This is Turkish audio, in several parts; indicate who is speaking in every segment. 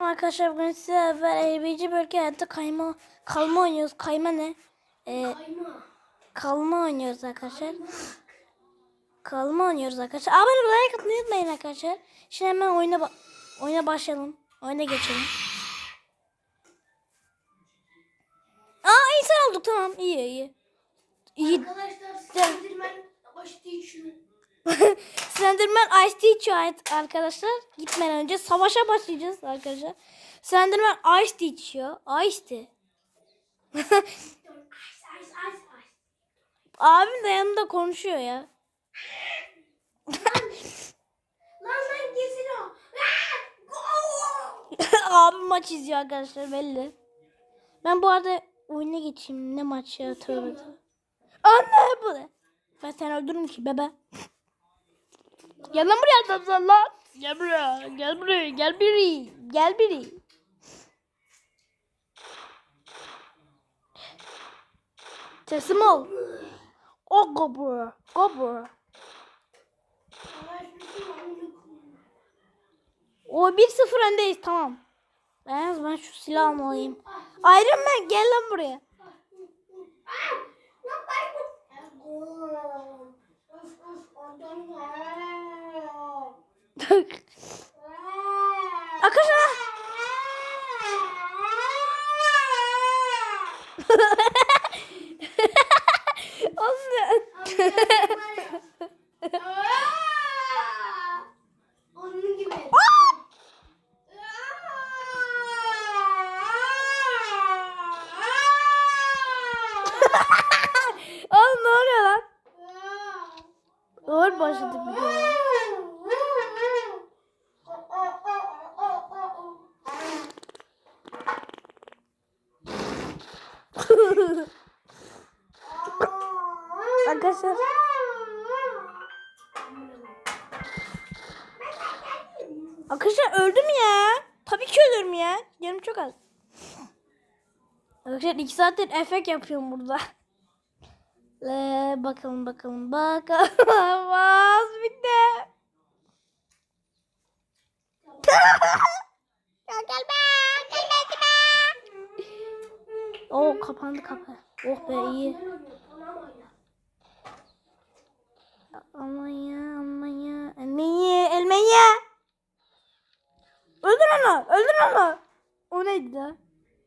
Speaker 1: Arkadaşlar bugün size ve ABC bölge hayatta kayma kalma oynuyoruz. Kayma ne? Ee,
Speaker 2: Kayma.
Speaker 1: kalma oynuyoruz arkadaşlar. Kalma oynuyoruz arkadaşlar. Abone olmayı like atmayı unutmayın arkadaşlar. Şimdi hemen oyuna ba- oyuna başlayalım. Oyuna geçelim. Aa insan olduk tamam iyi iyi. İyi.
Speaker 2: Arkadaşlar Slenderman başta şunu.
Speaker 1: Slenderman Ice Tea içiyor arkadaşlar. Gitmeden önce savaşa başlayacağız arkadaşlar. Slenderman Ice Tea içiyor. Ice Tea. Abim de yanında konuşuyor ya.
Speaker 2: Lan lan kesin o.
Speaker 1: Abim maç izliyor arkadaşlar belli. Ben bu arada oyuna geçeyim. Ne maç ya tövbe tövbe. Anne bu ne? Ben seni öldürürüm ki bebe. Gel lan buraya adamlar lan. Gel buraya. Gel buraya. Gel biri. Gel biri. Teslim ol. O go buraya. Go buraya. O 1-0 öndeyiz tamam. Ben, ben şu silahımı alayım. Iron Man gel lan buraya. took Arkadaşlar. Arkadaşlar öldüm ya. Tabii ki ölürüm ya. Canım çok az. Arkadaşlar iki saattir efekt yapıyorum burada. Ee, bakalım bakalım bakalım. Vaz bitti. ya gelme. Gelme Oo kapandı kapı. Oh be iyi. Almanya, Almanya, Almanya, Almanya. Öldür onu, öldür onu. O neydi la?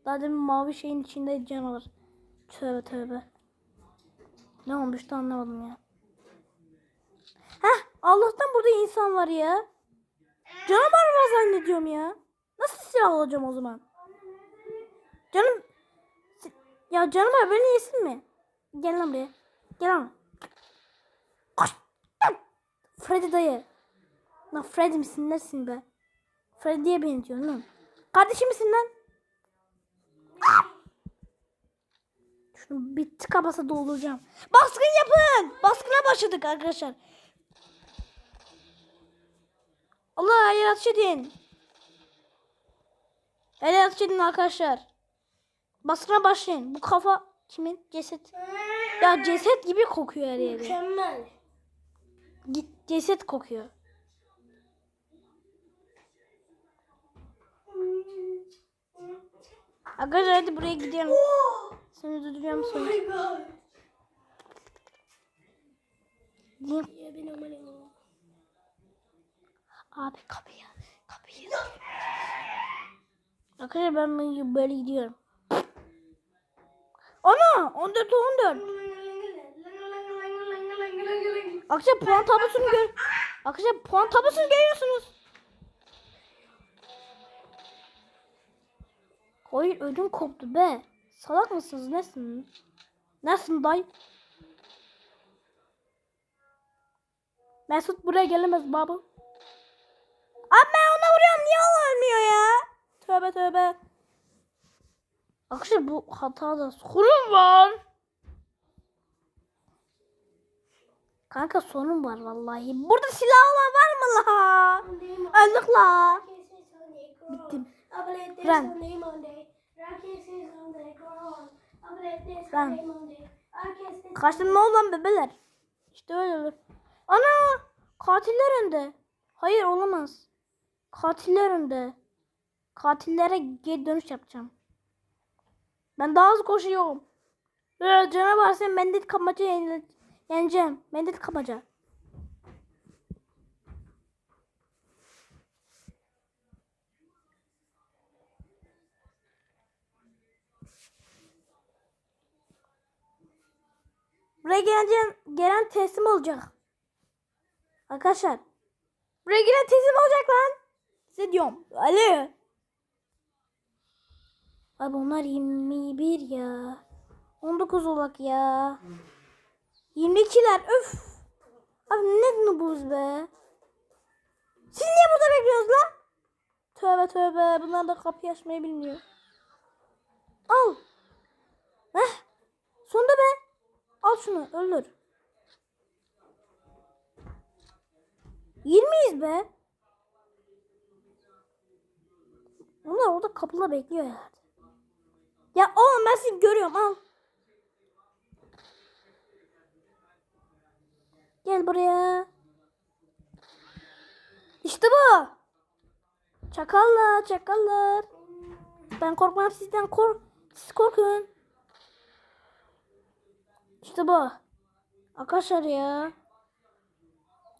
Speaker 1: Daha demin mavi şeyin içinde canavar. Tövbe tövbe. Ne olmuştu anlamadım ya. Heh, Allah'tan burada insan var ya. Canavar var zannediyorum ya. Nasıl silah alacağım o zaman? Canım... Ya canavar beni yesin mi? Gel lan buraya. Gel lan. Koş. Freddy dayı. Lan Freddy misin nesin be? Freddy'ye benziyorsun lan. Kardeşim misin lan? Şunu bir tıka dolduracağım. Baskın yapın. Baskına başladık arkadaşlar. Allah el atış edin. El atış edin arkadaşlar. Baskına başlayın. Bu kafa kimin? Ceset. Ya ceset gibi kokuyor her yeri.
Speaker 2: Mükemmel.
Speaker 1: Git ceset kokuyor. Arkadaşlar hadi buraya gidelim. Seni durduracağım
Speaker 2: Oh
Speaker 1: sonra.
Speaker 2: my god.
Speaker 1: Gideyim.
Speaker 2: Ya benim amanım.
Speaker 1: Abi kapıyı. Kapıyı. Arkadaşlar ben böyle gidiyorum. Ana 14 14. Arkadaşlar puan tablosunu gör. Arkadaşlar puan tablosunu görüyorsunuz. Hayır ödüm koptu be. Salak mısınız nesin? Nesin day? Mesut buraya gelemez baba. Abi ben ona vuruyorum niye o ölmüyor ya? Tövbe tövbe. Arkadaşlar bu hatada sorun var. Kanka sorun var vallahi. Burada silah olan var mı la? Öldük la. Bittim. Ren. Ren. Kaçtım ne oldu lan bebeler? İşte öyle olur. Ana! Katiller önde. Hayır olamaz. Katiller önde. Katillere geri dönüş yapacağım. Ben daha hızlı koşuyorum. Ee, canavar sen mendil yenile- yeneceğim. Mendil kapmaca. Buraya gelen, gelen teslim olacak. Arkadaşlar. Buraya gelen teslim olacak lan. Size diyorum. Alo. Abi onlar 21 ya. 19 olak ya. 22'ler öf. Abi ne nubuz be. Siz niye burada bekliyorsunuz lan? Tövbe tövbe. Bunlar da kapıyı açmayı bilmiyor. Al. Heh. Sonunda be. Al şunu öldür. 20'yiz be. Onlar orada kapıda bekliyor ya. Ya oğlum ben seni görüyorum al. Gel buraya. İşte bu. Çakallar çakallar. Ben korkmam sizden kork. Siz korkun. İşte bu. Arkadaşlar ya.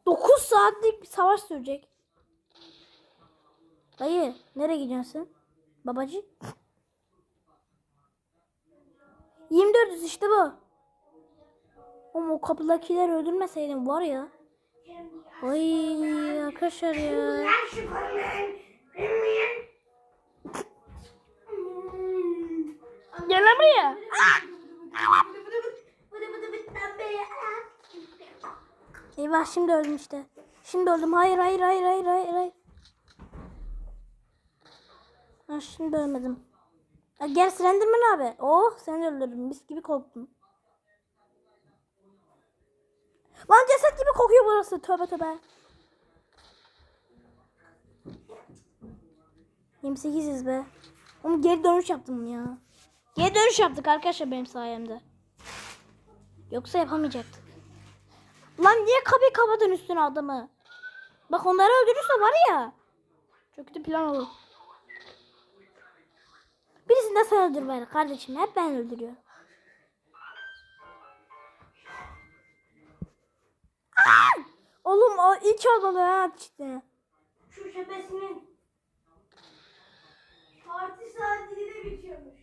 Speaker 1: 9 saatlik bir savaş sürecek. Dayı nereye gidiyorsun? Babacı. 24 işte bu. Ama o kapıdakileri öldürmeseydim var ya. Ay arkadaşlar ya. Gel buraya. Eyvah şimdi öldüm işte. Şimdi öldüm. Hayır hayır hayır hayır hayır hayır. Ha, şimdi ölmedim. Gel Slenderman abi. Oh seni öldürdüm. Mis gibi korktum. Lan ceset gibi kokuyor burası. Tövbe tövbe. 28'iz be. Oğlum geri dönüş yaptım ya. Geri dönüş yaptık arkadaşlar benim sayemde. Yoksa yapamayacaktık. Lan niye kapıyı kapadın üstüne adamı? Bak onları öldürürse var ya. Çok kötü plan olur. Birisini de sen öldür bari kardeşim. Hep ben öldürüyorum. Aa! Oğlum o ilk olmalı ha işte.
Speaker 2: Şu şebesinin parti saat 7'de bitiyormuş.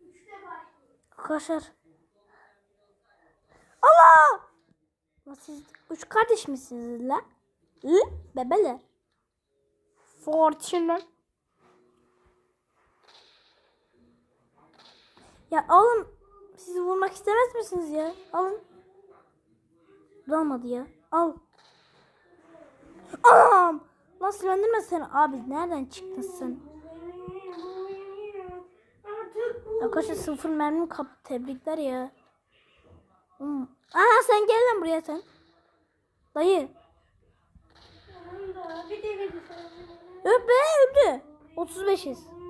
Speaker 2: 3'te başlıyor.
Speaker 1: Arkadaşlar. Allah! Lan siz üç kardeş misiniz la? Hı? Bebeler. Fortune. Ya oğlum sizi vurmak istemez misiniz ya? Alın. Dalmadı ya. Al. Anam! Lan silendirme sen abi. Nereden çıktın sen? Arkadaşlar sıfır mermim kaptı. Tebrikler ya. Hmm. Aa sen gel lan buraya sen. Dayı. Öp be öldü. 35'iz.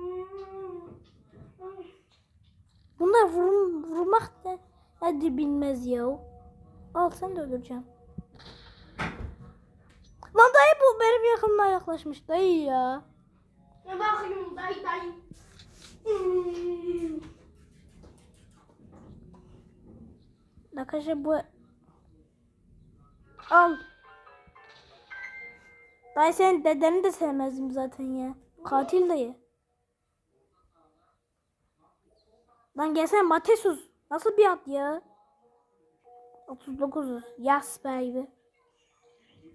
Speaker 1: Bunlar vurm, vurmak da hadi bilmez ya. Al sen de öldüreceğim. Lan dayı bu benim yakınıma yaklaşmış dayı ya.
Speaker 2: Ne bakıyorum dayı dayı. Hmm.
Speaker 1: Arkadaşlar bu al. Dayı senin dedeni de sevmezdim zaten ya. Katil dayı. Lan gelsene Matesus. Nasıl bir at ya? 39'uz. Yes baby.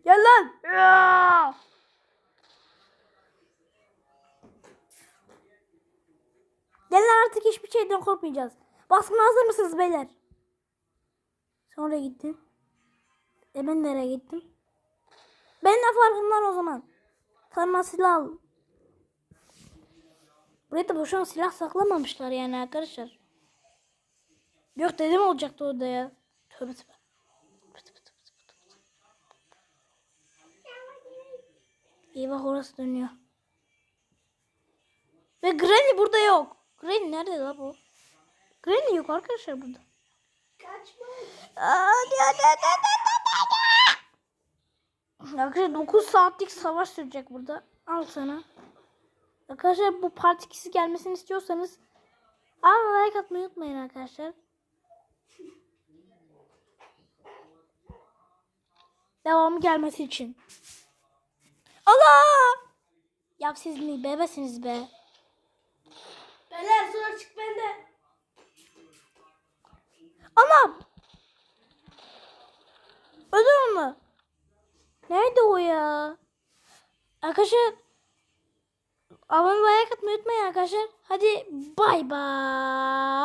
Speaker 1: Gel lan. Ya! Gel lan artık hiçbir şeyden korkmayacağız. Baskına hazır mısınız beyler? Sonra gittin. E ben nereye gittim? Ben de farkımdan o zaman. Tarma silah al. Buraya da boşuna silah saklamamışlar yani arkadaşlar. Yok dedim olacaktı orada ya. Tövbe tövbe. Eyvah orası dönüyor. Ve Granny burada yok. Granny nerede la bu? Granny yok arkadaşlar burada.
Speaker 2: Kaçma.
Speaker 1: Arkadaşlar 9 saatlik savaş sürecek burada. Al sana. Arkadaşlar bu part 2'si gelmesini istiyorsanız abi like atmayı unutmayın arkadaşlar. Devamı gelmesi için. Allah! Ya siz mi bebesiniz be?
Speaker 2: Beyler sonra çık bende.
Speaker 1: Anam! Öldür onu. Nerede o ya? Arkadaşlar abone like atmayı unutmayın arkadaşlar. Hadi bay bay.